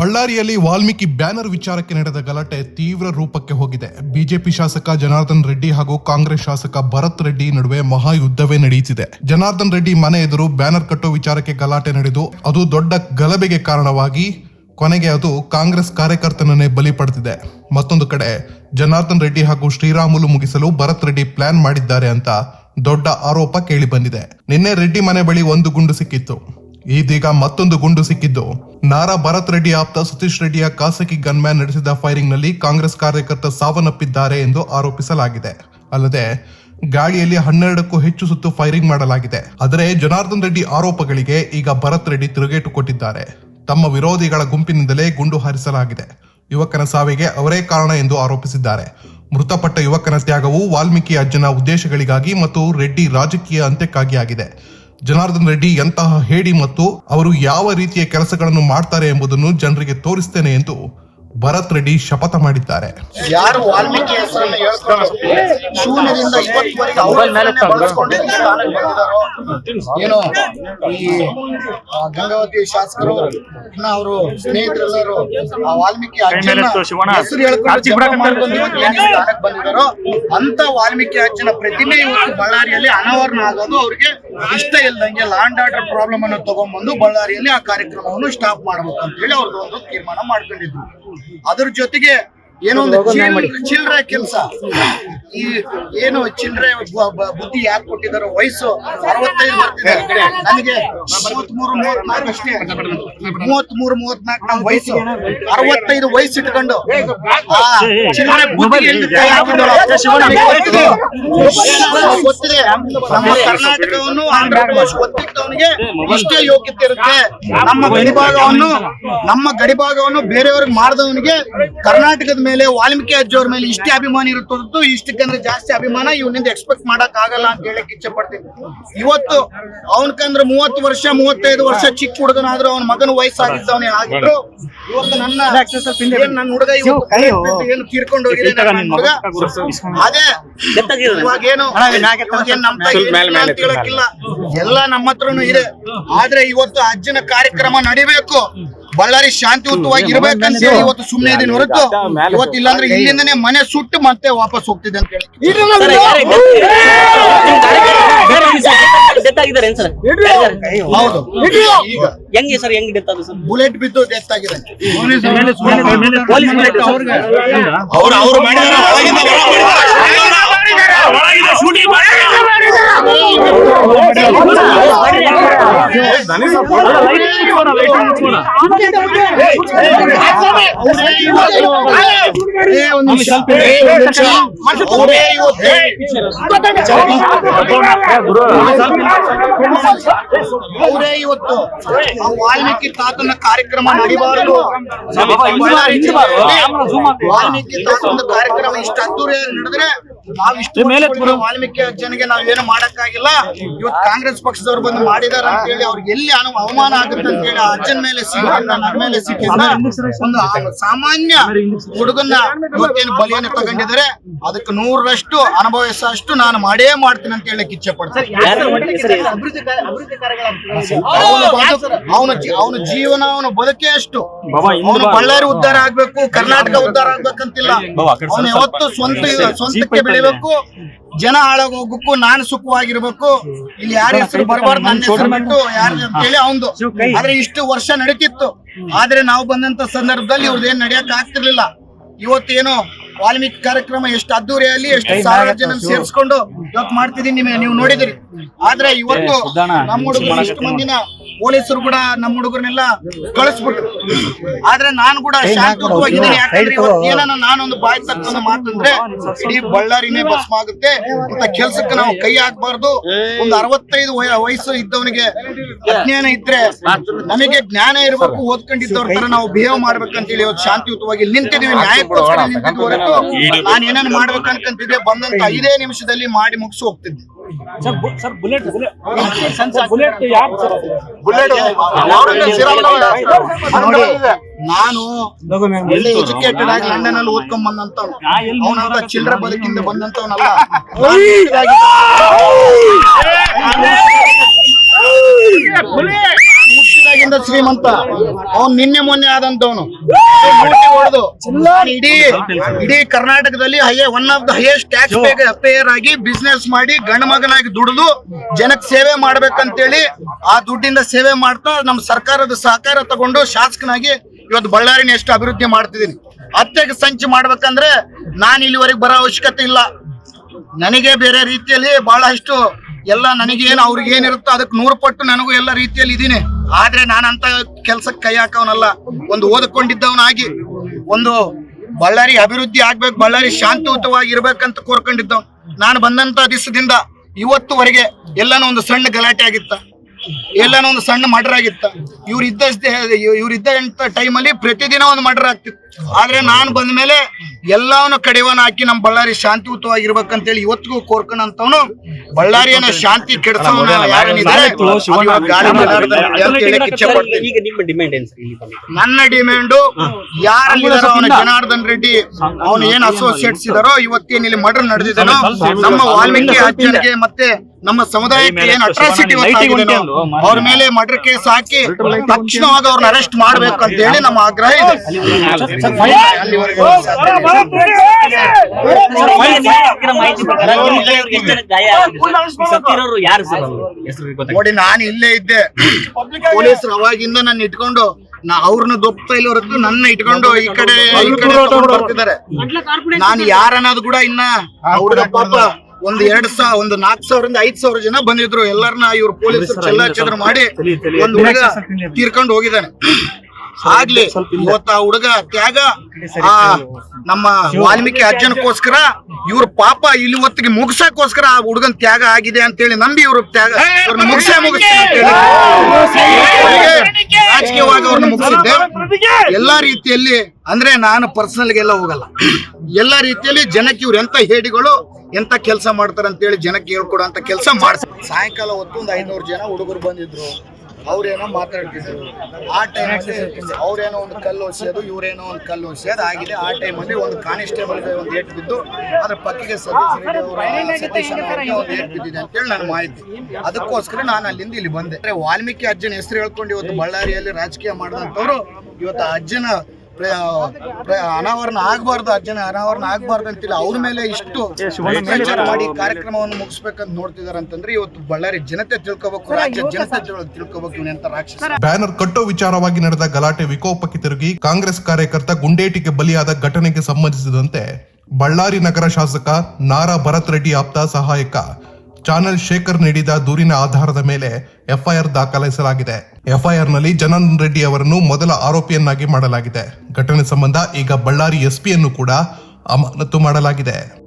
ಬಳ್ಳಾರಿಯಲ್ಲಿ ವಾಲ್ಮೀಕಿ ಬ್ಯಾನರ್ ವಿಚಾರಕ್ಕೆ ನಡೆದ ಗಲಾಟೆ ತೀವ್ರ ರೂಪಕ್ಕೆ ಹೋಗಿದೆ. ಬಿಜೆಪಿ ಶಾಸಕ ಜನಾರ್ದನ್ ರೆಡ್ಡಿ ಹಾಗೂ ಕಾಂಗ್ರೆಸ್ ಶಾಸಕ ಭರತ್ ರೆಡ್ಡಿ ನಡುವೆ ಮಹಾಯುದ್ಧವೇ ನಡೆಯುತ್ತಿದೆ. ಜನಾರ್ದನ್ ರೆಡ್ಡಿ ಮನೆ ಎದುರು ಬ್ಯಾನರ್ ಕಟ್ಟೋ ವಿಚಾರಕ್ಕೆ ಗಲಾಟೆ ನಡೆದು, ಅದು ದೊಡ್ಡ ಗಲಭೆಗೆ ಕಾರಣವಾಗಿ ಕೊನೆಗೆ ಅದು ಕಾಂಗ್ರೆಸ್ ಕಾರ್ಯಕರ್ತನನ್ನೇ ಬಲಿ ಪಡೆದಿದೆ. ಮತ್ತೊಂದು ಕಡೆ, ಜನಾರ್ದನ್ ರೆಡ್ಡಿ ಹಾಗೂ ಶ್ರೀರಾಮುಲು ಮುಗಿಸಲು ಭರತ್ ರೆಡ್ಡಿ ಪ್ಲಾನ್ ಮಾಡಿದ್ದಾರೆ ಅಂತ ದೊಡ್ಡ ಆರೋಪ ಕೇಳಿ ಬಂದಿದೆ ನಿನ್ನೆ ರೆಡ್ಡಿ ಮನೆ ಬಳಿ ಒಂದು ಗುಂಡು ಸಿಕ್ಕಿತ್ತು. ಇದೀಗ ಮತ್ತೊಂದು ಗುಂಡು ಸಿಕ್ಕಿದ್ದು. ನಾರಾ ಭರತ್ ರೆಡ್ಡಿ ಆಪ್ತ ಸತೀಶ್ ರೆಡ್ಡಿಯ ಖಾಸಗಿ ಗನ್ಮ್ಯಾನ್ ನಡೆಸಿದ ಫೈರಿಂಗ್ನಲ್ಲಿ ಕಾಂಗ್ರೆಸ್ ಕಾರ್ಯಕರ್ತ ಸಾವನ್ನಪ್ಪಿದ್ದಾರೆ ಎಂದು ಆರೋಪಿಸಲಾಗಿದೆ. ಅಲ್ಲದೆ, ಗಾಳಿಯಲ್ಲಿ ಹನ್ನೆರಡಕ್ಕೂ ಹೆಚ್ಚು ಸುತ್ತು ಫೈರಿಂಗ್ ಮಾಡಲಾಗಿದೆ. ಆದರೆ, ಜನಾರ್ದನ್ ರೆಡ್ಡಿ ಆರೋಪಗಳಿಗೆ ಈಗ ಭರತ್ ರೆಡ್ಡಿ ತಿರುಗೇಟು ಕೊಟ್ಟಿದ್ದಾರೆ. ತಮ್ಮ ವಿರೋಧಿಗಳ ಗುಂಪಿನಿಂದಲೇ ಗುಂಡು ಹಾರಿಸಲಾಗಿದೆ. ಯುವಕನ ಸಾವಿಗೆ ಅವರೇ ಕಾರಣ ಎಂದು ಆರೋಪಿಸಿದ್ದಾರೆ. ಮೃತಪಟ್ಟ ಯುವಕನ ತ್ಯಾಗವು ವಾಲ್ಮೀಕಿ ಅಜ್ಜನ ಉದ್ದೇಶಗಳಿಗಾಗಿ ಮತ್ತು ರೆಡ್ಡಿ ರಾಜಕೀಯ ಅಂತ್ಯಕ್ಕಾಗಿ ಆಗಿದೆ. ಜನಾರ್ದನ್ ರೆಡ್ಡಿ ಎಂತಹ ಹೇಡಿ ಮತ್ತು ಅವರು ಯಾವ ರೀತಿಯ ಕೆಲಸಗಳನ್ನು ಮಾಡ್ತಾರೆ ಎಂಬುದನ್ನು ಜನರಿಗೆ ತೋರಿಸ್ತೇನೆ ಎಂದು ಭರತ್ ರೆಡ್ಡಿ ಶಪಥ ಮಾಡಿದ್ದಾರೆ. ಯಾರು ವಾಲ್ಮೀಕಿ ಹೆಸರನ್ನು ಶೂನ್ಯದಿಂದ ಏನು ಈ ಆ, ಗಂಗಾವತಿ ಶಾಸಕರು ಇನ್ನ ಅವರು ಸ್ನೇಹಿತರೆಲ್ಲರೂ ಆ ವಾಲ್ಮೀಕಿ ಅಜ್ಜನ ಹೆಸರು ಹೇಳ್ಕೊಂಡು ಬಂದಿದ್ದಾರೋ ಅಂತ ವಾಲ್ಮೀಕಿ ಅಜ್ಜನ ಪ್ರತಿಮೆ ಇವತ್ತು ಬಳ್ಳಾರಿಯಲ್ಲಿ ಅನಾವರಣ ಆಗೋದು ಅವ್ರಿಗೆ ಇಷ್ಟ ಇಲ್ದಂಗೆ ಲ್ಯಾಂಡ್ ಆರ್ಡರ್ ಪ್ರಾಬ್ಲಮ್ ಅನ್ನು ತಗೊಂಡ್ಬಂದು ಬಳ್ಳಾರಿಯಲ್ಲಿ ಆ ಕಾರ್ಯಕ್ರಮವನ್ನು ಸ್ಟಾಪ್ ಮಾಡಬೇಕು ಅಂತ ಹೇಳಿ ಅವ್ರದ್ದು ಒಂದು ತೀರ್ಮಾನ ಮಾಡ್ಕೊಂಡಿದ್ರು. ಅದ್ರ ಜೊತೆಗೆ ಏನೋ ಒಂದು ಚಿಲ್ಲರೆ ಕೆಲಸ. ಈ ಏನು ಚಿಲ್ಲರೆ ಬುದ್ಧಿ ಯಾಕೆ ಕೊಟ್ಟಿದಾರೋ ವಯಸ್ಸು ಅರವತ್ತೈದು ಬರ್ತಿದೆ ನನಗೆ ಮೂವತ್ಮೂರು ಮೂವತ್ನಾಲ್ಕು ಅಷ್ಟೇ. ಮೂವತ್ಮೂರು ಮೂವತ್ನಾಲ್ಕು ನಮ್ಮ ವಯಸ್ಸು. ಅರವತ್ತೈದು ವಯಸ್ಸು ಇಟ್ಕೊಂಡು. ಚಿಲ್ಲರೆ ನನಗೆ ಗೊತ್ತಿದೆ. ನಮ್ಮ ಕರ್ನಾಟಕವನ್ನು ಆಂಧ್ರ ಪ್ರದೇಶ ಗೊತ್ತಿದ್ದವನಿಗೆ ಇಷ್ಟೇ ಯೋಗ್ಯತೆ ಇರುತ್ತೆ. ನಮ್ಮ ಗಡಿಭಾಗವನ್ನು ನಮ್ಮ ಗಡಿಭಾಗವನ್ನು ಬೇರೆಯವ್ರಿಗೆ ಮಾಡಿದವನಿಗೆ ಕರ್ನಾಟಕದ ಮೇಲೆ ವಾಲ್ಮೀಕಿ ಅಜ್ಜವ್ರ ಮೇಲೆ ಇಷ್ಟೇ ಅಭಿಮಾನ ಇರುತ್ತೆ ಹೊರತು ಇಷ್ಟಕ್ಕಂದ್ರೆ ಜಾಸ್ತಿ ಅಭಿಮಾನ ಇವನಿಂದ ಎಕ್ಸ್ಪೆಕ್ಟ್ ಮಾಡಕ್ ಆಗಲ್ಲ ಅಂತ ಹೇಳಕ್ ಇಚ್ಛೆ ಪಡ್ತೀನಿ. ಇವತ್ತು ಅವನ್ಕಂದ್ರೆ ಮೂವತ್ತು ವರ್ಷ ಮೂವತ್ತೈದು ವರ್ಷ ಚಿಕ್ಕ ಹುಡುಗನಾದ್ರೂ ಅವನ ಮಗನ ವಯಸ್ಸಾಗಿದ್ದವನೇ ಆಗಿದ್ರು ಇವತ್ತು ನನ್ನ ಏನ್ ನನ್ನ ಹುಡುಗ ಏನು ತೀರ್ಕೊಂಡು ಹೋಗಿದೆ ಹುಡುಗ? ಅದೇ ಇವಾಗ ಏನು ಹೇಳಕ್ಕಿಲ್ಲ ಎಲ್ಲ ನಮ್ಮ ಹತ್ರನು ಇದೆ. ಆದ್ರೆ ಇವತ್ತು ಅಜ್ಜನ ಕಾರ್ಯಕ್ರಮ ನಡಿಬೇಕು. ಬಳ್ಳಾರಿ ಶಾಂತಿಯುತವಾಗಿ ಇರ್ಬೇಕಂತ ಹೇಳಿ ಇವತ್ತು ಸುಮ್ಮನೆ ಇದೀನಿ ಹೊರತು. ಇವತ್ತು ಇಲ್ಲಾಂದ್ರೆ ಇಲ್ಲಿಂದನೇ ಮನೆ ಸುಟ್ಟು ಮತ್ತೆ ವಾಪಸ್ ಹೋಗ್ತಿದೆ ಅಂತ ಹೇಳಿ. ಸರ್ ಹೌದು. ಈಗ. ಹೆಂಗೆ ಸರ್ ಹೆಂಗ್ ಡೆತ್ ಅದು ಸರ್? ಬುಲೆಟ್ ಬಿದ್ದು ಡೆತ್ ಆಗಿದೆ. ಅವ್ರು ಅವ್ರು ಮಾಡಿದಾರೆ. ಅವರೇ ಇವತ್ತು ಅವರೇ ಇವತ್ತು ಆ ವಾಲ್ಮೀಕಿ ತಾತನ ಕಾರ್ಯಕ್ರಮ ನಡಿಬಾರದು ವಾಲ್ಮೀಕಿ ತಾತನ ಕಾರ್ಯಕ್ರಮ ಇಷ್ಟು ಅದ್ದೂರಿಯಾಗಿ ನಡೆದ್ರೆ ನಾವಿಷ್ಟು ಇಷ್ಟು ವಾಲ್ಮೀಕಿ ಅಜ್ಜನಿಗೆ ನಾವ್ ಏನು ಮಾಡಕ್ಕಾಗಿಲ್ಲ ಇವತ್ತು ಕಾಂಗ್ರೆಸ್ ಪಕ್ಷದವ್ರು ಬಂದು ಮಾಡಿದಾರ ಅಂತ ಹೇಳಿ ಅವ್ರಿಗೆ ಎಲ್ಲಿ ಅವಮಾನ ಆಗುತ್ತೆ ಅಂತ ಹೇಳಿ ಅಜ್ಜನ ಮೇಲೆ ಸಿಟ್ಟಿಂದ ನನ್ನ ಮೇಲೆ ಸಿಕ್ಕಿಲ್ಲ ಒಂದು ಸಾಮಾನ್ಯ ಹುಡುಗನ್ನ ಇವತ್ತೇನು ಬಲಿಯನ್ನು ತಗೊಂಡಿದ್ರೆ ಅದಕ್ಕೆ ನೂರರಷ್ಟು ಅನುಭವಿಸಷ್ಟು ನಾನು ಮಾಡೇ ಮಾಡ್ತೀನಿ ಅಂತ ಹೇಳಕ್ ಇಚ್ಛೆ ಪಡ್ತೀನಿ. ಅವನು ಅವನ ಅವನ ಜೀವನ ಅವನ ಬದುಕೆ ಅಷ್ಟು. ಅವನು ಬಳ್ಳಾರಿ ಉದ್ಧಾರ ಆಗ್ಬೇಕು ಕರ್ನಾಟಕ ಉದ್ಧಾರ ಆಗ್ಬೇಕಂತಿಲ್ಲ. ಅವನು ಯಾವತ್ತು ಸ್ವಂತ ಸ್ವಂತಕ್ಕೆ ಬೆಳಿಬೇಕು. ಜನ ಹಾಳಾಗೋಗಕ್ಕೂ ನಾನು ಸುಖವಾಗಿರ್ಬೇಕು. ಇಲ್ಲಿ ಯಾರ ಹೆಸರು ಬರಬಾರ್ದು ನನ್ನ ಹೆಸರು ಬಿಟ್ಟು ಯಾರು ಅಂತೇಳಿ ಅವಂದು. ಆದ್ರೆ ಇಷ್ಟು ವರ್ಷ ನಡೀತಿತ್ತು. ಆದ್ರೆ ನಾವು ಬಂದಂತ ಸಂದರ್ಭದಲ್ಲಿ ಇವ್ರದ್ದು ಏನ್ ನಡೆಯಕ್ ಆಗ್ತಿರ್ಲಿಲ್ಲ. ಇವತ್ತೇನು ವಾಲ್ಮೀಕಿ ಕಾರ್ಯಕ್ರಮ ಎಷ್ಟು ಅದ್ದೂರಿಯಲ್ಲಿ ಎಷ್ಟು ಸಾವಿರ ಜನ ಸೇರಿಸ್ಕೊಂಡು ಇವತ್ತು ಮಾಡ್ತಿದೀನಿ ನಿಮಗೆ ನೀವು ನೋಡಿದಿರಿ. ಆದ್ರೆ ಇವತ್ತು ನಮ್ಮ ಹುಡುಗರು ಇಷ್ಟು ಮಂದಿನ ಪೊಲೀಸರು ಕೂಡ ನಮ್ಮ ಹುಡುಗರನ್ನೆಲ್ಲ ಕಳಿಸ್ಬಿಟ್ರು. ಆದ್ರೆ ನಾನು ಕೂಡ ಶಾಂತಿಯುತವಾಗಿದ್ದೀನಿ ಯಾಕಂದ್ರೆ ಏನನ್ನ ನಾನೊಂದು ಬಾಯಿ ತಕ್ಕಂತ ಮಾತಂದ್ರೆ ಇಡೀ ಬಳ್ಳಾರಿನೇ ಭಸ್ಮ ಆಗುತ್ತೆ. ಅಂತ ಕೆಲ್ಸಕ್ಕೆ ನಾವು ಕೈ ಹಾಕ್ಬಾರ್ದು. ಒಂದು ಅರವತ್ತೈದು ವಯ- ವಯಸ್ಸು ಇದ್ದವನಿಗೆ ಅಜ್ಞಾನ ಇದ್ರೆ ನಮಗೆ ಜ್ಞಾನ ಇರಬೇಕು ಓದ್ಕೊಂಡಿದ್ದವ್ರ ತರ ನಾವು ಬಿಹೇವ್ ಮಾಡ್ಬೇಕಂತ ಹೇಳಿ ಇವತ್ತು ಶಾಂತಿಯುತವಾಗಿ ನಿಂತಿದೀವಿ ನ್ಯಾಯಕ್ಕೋಸ್ಕರ ನಿಂತಿದ್ದು ಹೊರತು ನಾನು ಏನೇನು ಮಾಡ್ಬೇಕಂತಿದ್ದೆ ಬಂದಂತ ಐದೇ ನಿಮಿಷದಲ್ಲಿ ಮಾಡಿ ಮುಗಿಸಿ ಹೋಗ್ತಿದ್ದೆ. ಸರ್ ಬುಲೆಟ್ ಬುಲೆಟ್ ಯಾಕೆ ಸರ್? ಬುಲೆಟ್ ನೋಡಿ ನಾನು ಎಲ್ಲಿ ಎಜುಕೇಟೆಡ್ ಆಗಿ ಲಂಡನ್ ಅಲ್ಲಿ ಓದ್ಕೊಂಡ್ ಬಂದಂತ ಅವನಂತ ಚಿಲ್ಡ್ರ ಬದುಕಿಂದ ಬಂದಂತವನಲ್ಲ ಹುಟ್ಟಿದ ಆಗಿಂದ ಶ್ರೀಮಂತ. ಅವ್ನು ನಿನ್ನೆ ಮೊನ್ನೆ ಆದಂತವನು. ಹೊಡೆದು. ಇಡೀ ಇಡೀ ಕರ್ನಾಟಕದಲ್ಲಿ high one of the highest tax payer ಆಗಿ ಬಿಸ್ನೆಸ್ ಮಾಡಿ ಗಂಡ ಮಗನಾಗಿ ದುಡಿದು ಜನಕ್ಕೆ ಸೇವೆ ಮಾಡ್ಬೇಕಂತೇಳಿ ಆ ದುಡ್ಡಿಂದ ಸೇವೆ ಮಾಡ್ತಾ ನಮ್ಮ ಸರ್ಕಾರದ ಸಹಕಾರ ತಗೊಂಡು ಶಾಸಕನಾಗಿ ಇವತ್ತು ಬಳ್ಳಾರಿನ ಎಷ್ಟು ಅಭಿವೃದ್ಧಿ ಮಾಡ್ತಿದ್ದೀನಿ. ಅತ್ತೆಗೆ ಸಂಚು ಮಾಡ್ಬೇಕಂದ್ರೆ ನಾನು ಇಲ್ಲಿವರೆಗೆ ಬರೋ ಅವಶ್ಯಕತೆ ಇಲ್ಲ. ನನಗೆ ಬೇರೆ ರೀತಿಯಲ್ಲಿ ಬಹಳಷ್ಟು ಎಲ್ಲ ನನಗೇನು ಅವ್ರಿಗೆ ಏನಿರುತ್ತೋ ಅದಕ್ಕೆ ನೂರು ಪಟ್ಟು ನನಗೂ ಎಲ್ಲ ರೀತಿಯಲ್ಲಿ ಇದೀನಿ ಆದ್ರೆ ನಾನಂತ ಕೆಲ್ಸಕ್ಕೆ ಕೈ ಹಾಕವನಲ್ಲ. ಒಂದು ಓದ್ಕೊಂಡಿದ್ದವನಾಗಿ, ಒಂದು ಬಳ್ಳಾರಿ ಅಭಿವೃದ್ಧಿ ಆಗ್ಬೇಕು, ಬಳ್ಳಾರಿ ಶಾಂತಿಯುತವಾಗಿ ಇರ್ಬೇಕಂತ ಕೋರ್ಕೊಂಡಿದ್ದವ್ ನಾನು ಬಂದಂತ ದಿವಸದಿಂದ ಇವತ್ತುವರೆಗೆ ಎಲ್ಲಾನು ಒಂದು ಸಣ್ಣ ಗಲಾಟೆ ಆಗಿತ್ತ. ಎಲ್ಲಾನು ಒಂದು ಸಣ್ಣ ಮರ್ಡರ್ ಆಗಿತ್ತ. ಇವ್ರ ಇದ್ದ ಇವ್ರು ಇದ್ದಂತ ಟೈಮಲ್ಲಿ ಪ್ರತಿದಿನ ಒಂದು ಮರ್ಡರ್ ಆಗ್ತಿತ್ತು. ಆದ್ರೆ ನಾನು ಬಂದ ಮೇಲೆ ಎಲ್ಲವನ್ನ ಕಡಿವನ ಹಾಕಿ ನಮ್ಮ ಬಳ್ಳಾರಿ ಶಾಂತಿಯುತವಾಗಿ ಹೇಳಿ ಇವತ್ತಿಗೂ ಕೋರ್ಕೊಂಡಂತವನು ಬಳ್ಳಾರಿಯನ್ನ ಶಾಂತಿ ಕೆಡಿಸೋನ ನನ್ನ ಡಿಮ್ಯಾಂಡು ಯಾರಲ್ಲಿದಾರೋ ಅವನ ಜನಾರ್ದನ್ ರೆಡ್ಡಿ ಅವನು ಏನ್ ಅಸೋಸಿಯೇಟ್ಸ್ ಇದಾರೋ ಇವತ್ತೇನ್ ಇಲ್ಲಿ ಮರ್ಡರ್ ನಡೆದಿದ್ದಾನೋ ನಮ್ಮ ವಾಲ್ಮೀಕಿ ಆಚರಣೆಗೆ ಮತ್ತೆ ನಮ್ಮ ಸಮುದಾಯಕ್ಕೆ ಏನ್ ಅಟ್ರಾಸಿಟಿ ಅವ್ರ ಮೇಲೆ ಮರ್ಡರ್ ಕೇಸ್ ಹಾಕಿ ತಕ್ಷಣವಾಗಿ ಅವ್ರನ್ನ ಅರೆಸ್ಟ್ ಮಾಡ್ಬೇಕು ಅಂತ ಹೇಳಿ ನಮ್ಮ ಆಗ್ರಹ ಇದೆ ಅವ್ರು? ನೋಡಿ ನಾನು ಇಲ್ಲೇ ಇದ್ದೆ. ಪೊಲೀಸರು ಅವಾಗಿಂದ ನನ್ನ ಇಟ್ಕೊಂಡು ನಾ ಅವ್ರನ್ನ ದೊಪ್ತಾ ಇಲ್ಲ ಹೊರತು ನನ್ನ ಇಟ್ಕೊಂಡು ಈ ಕಡೆ ಈ ಕಡೆ ತಗೊಂಡ್ ಬರ್ತಿದ್ದಾರೆ. ನಾನು ಯಾರನ್ನೋದು ಕೂಡ ಇನ್ನ ಹುಡುಗ ಪಾಪ ಒಂದ್ ಎರಡ್ ಸಾವಿರ ಒಂದು ನಾಲ್ಕ್ ಸಾವಿರದಿಂದ ಐದ್ ಸಾವಿರ ಜನ ಬಂದಿದ್ರು. ಎಲ್ಲರನ್ನ ಇವ್ರು ಪೊಲೀಸರು ಚೆಲ್ಲ ಚದ್ರ ಮಾಡಿ ಒಂದ್ ಹುಡುಗ ತೀರ್ಕೊಂಡು ಹೋಗಿದ್ದಾನೆ. ಆಗ್ಲಿ ಇವತ್ತ ಆ ಹುಡುಗ ತ್ಯಾಗ ಆ ನಮ್ಮ ವಾಲ್ಮೀಕಿ ಅಜ್ಜನಕ್ಕೋಸ್ಕರ ಇವ್ರ ಪಾಪ ಇಲ್ಲಿ ಹೊತ್ತಿಗೆ ಮುಗಿಸಕ್ಕೋಸ್ಕರ ಆ ಹುಡುಗನ್ ತ್ಯಾಗ ಆಗಿದೆ ಅಂತೇಳಿ ನಂಬಿ ಇವ್ರ ತ್ಯಾಗ ಇವ್ರನ್ನ ಮುಗಿಸೇ ಮುಗಿಸ್ತೀನಿ ರಾಜಕೀಯವಾಗಿ ಅವ್ರನ್ನ ಮುಗಿಸಿದ್ದೆ. ಎಲ್ಲಾ ರೀತಿಯಲ್ಲಿ ಅಂದ್ರೆ ನಾನು ಪರ್ಸನಲ್ ಗೆಲ್ಲ ಹೋಗಲ್ಲ. ಎಲ್ಲಾ ರೀತಿಯಲ್ಲಿ ಜನಕ್ಕೆ ಇವ್ರು ಎಂತ ಹೇಡಿಗಳು ಎಂತ ಕೆಲಸ ಮಾಡ್ತಾರೆ ಅಂತೇಳಿ ಜನಕ್ಕೆ ಹೇಳ್ಕೊಡೋ ಅಂತ ಕೆಲಸ ಮಾಡ್ತಾರೆ ಸಾಯಂಕಾಲ ಹೊತ್ತು ಒಂದು ಐನೂರು ಜನ ಹುಡುಗರು ಬಂದಿದ್ರು. ಅವ್ರೇನೋ ಮಾತಾಡ್ತಿದ್ರು ಆ ಟೈಮಲ್ಲಿ ಅವ್ರೇನೋ ಒಂದು ಕಲ್ಲು ಹೊಸೋದು ಇವ್ರೇನೋ ಒಂದು ಕಲ್ಲು ಹೊಸೋದು ಆಗಿದೆ ಆ ಟೈಮಲ್ಲಿ ಒಂದು ಕಾನ್ಸ್ಟೇಬಲ್ ಒಂದು ಏಟ್ ಬಿದ್ದು ಅದ್ರ ಪಕ್ಕಿಗೆ ಅನ್ನೋರ್ಗೆ ಒಂದು ಏಟ್ ಬಿದ್ದಿದೆ ಅಂತೇಳಿ ನಾನು ಮಾಹಿತಿ ಅದಕ್ಕೋಸ್ಕರ ನಾನು ಅಲ್ಲಿಂದ ಇಲ್ಲಿ ಬಂದೆ ವಾಲ್ಮೀಕಿ ಅಜ್ಜನ ಹೆಸರು ಹೇಳ್ಕೊಂಡು ಇವತ್ತು ಬಳ್ಳಾರಿಯಲ್ಲಿ ರಾಜಕೀಯ ಮಾಡಿದಂಥವ್ರು ಇವತ್ತು ಅಜ್ಜನ ಅನಾವರಣ ಆಗ್ಬಾರ್ದು ಅಜ್ಜನ ಅನಾವರಣ ಆಗ್ಬಾರ್ದು ಅಂತಿಲ್ಲ. ಅವ್ರ ಮೇಲೆ ಇಷ್ಟು ಮಾಡಿ ಕಾರ್ಯಕ್ರಮವನ್ನು ಮುಗಿಸ್ಬೇಕಂತ ನೋಡ್ತಿದಾರೆ ಅಂತಂದ್ರೆ ಇವತ್ತು ಬಳ್ಳಾರಿ ಜನತೆ ತಿಳ್ಕೋಬೇಕು ರಾಜ್ಯ ಜನತೆ ತಿಳ್ಕೋಬೇಕು ತಿಳ್ಕೊಬೇಕು ಇವನೆಂತ ರಾಕ್ಷಸ. ಬ್ಯಾನರ್ ಕಟ್ಟೋ ವಿಚಾರವಾಗಿ ನಡೆದ ಗಲಾಟೆ ವಿಕೋಪಕ್ಕೆ ತಿರುಗಿ ಕಾಂಗ್ರೆಸ್ ಕಾರ್ಯಕರ್ತ ಗುಂಡೇಟಿಗೆ ಬಲಿಯಾದ ಘಟನೆಗೆ ಸಂಬಂಧಿಸಿದಂತೆ ಬಳ್ಳಾರಿ ನಗರ ಶಾಸಕ ನಾರಾ ಭರತ್ ರೆಡ್ಡಿ ಆಪ್ತ ಸಹಾಯಕ ಚಾನಲ್ ಶೇಖರ್ ನೀಡಿದ ದೂರಿನ ಆಧಾರದ ಮೇಲೆ ಎಫ್ಐಆರ್ ದಾಖಲಿಸಲಾಗಿದೆ. ಎಫ್ಐಆರ್ನಲ್ಲಿ ಜನಾರ್ದನ್ ರೆಡ್ಡಿ ಅವರನ್ನು ಮೊದಲ ಆರೋಪಿಯನ್ನಾಗಿ ಮಾಡಲಾಗಿದೆ. ಘಟನೆ ಸಂಬಂಧ ಈಗ ಬಳ್ಳಾರಿ ಎಸ್ಪಿಯನ್ನು ಕೂಡ ಅಮಾನತು ಮಾಡಲಾಗಿದೆ.